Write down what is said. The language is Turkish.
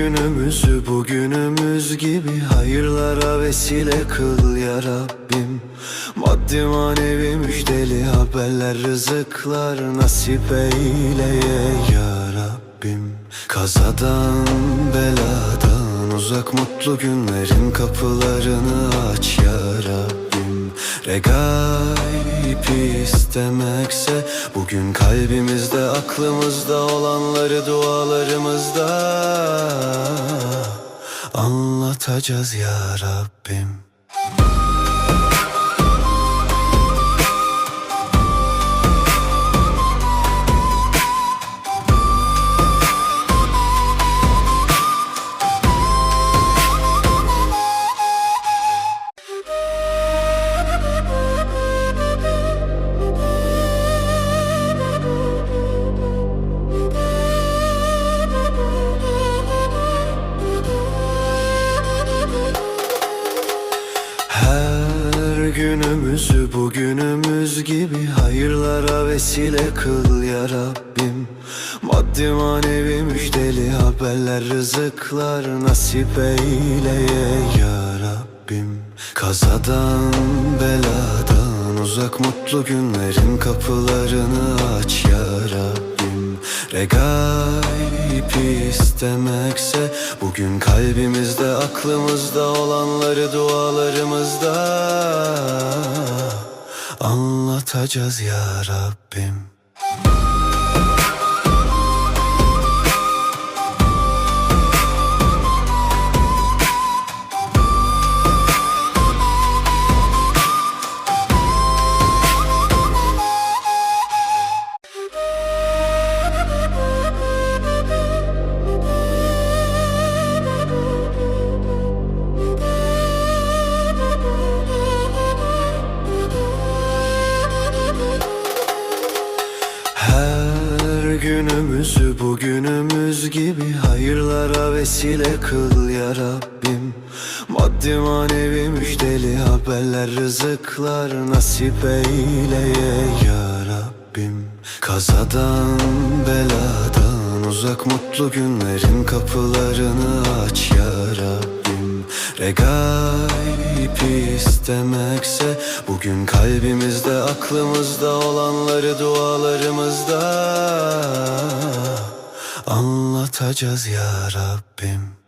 günümüzü bugünümüz gibi hayırlara vesile kıl ya Rabbim. Maddi manevi müjdeli haberler rızıklar nasip eyle ya Rabbim. Kazadan beladan uzak mutlu günlerin kapılarını aç ya Rabbim Regaip istemekse Bugün kalbimizde aklımızda olanları dualarımızda Anlatacağız ya Rabbim günümüzü bugünümüz gibi hayırlara vesile kıl ya Rabbim. Maddi manevi müjdeli haberler rızıklar nasip eyle ya Rabbim. Kazadan beladan uzak mutlu günlerin kapılarını aç ya Rabbim Regaip istemekse Bugün kalbimizde aklımızda olanları dualarımızda Anlatacağız ya Rabbim günümüzü bugünümüz gibi hayırlara vesile kıl ya Rabbim. Maddi manevi müjdeli haberler rızıklar nasip eyle ya Rabbim. Kazadan beladan uzak mutlu günlerin kapılarını aç ya Rabbim Regaip istemekse Bugün kalbimizde aklımızda olanları dualarımızda Anlatacağız ya Rabbim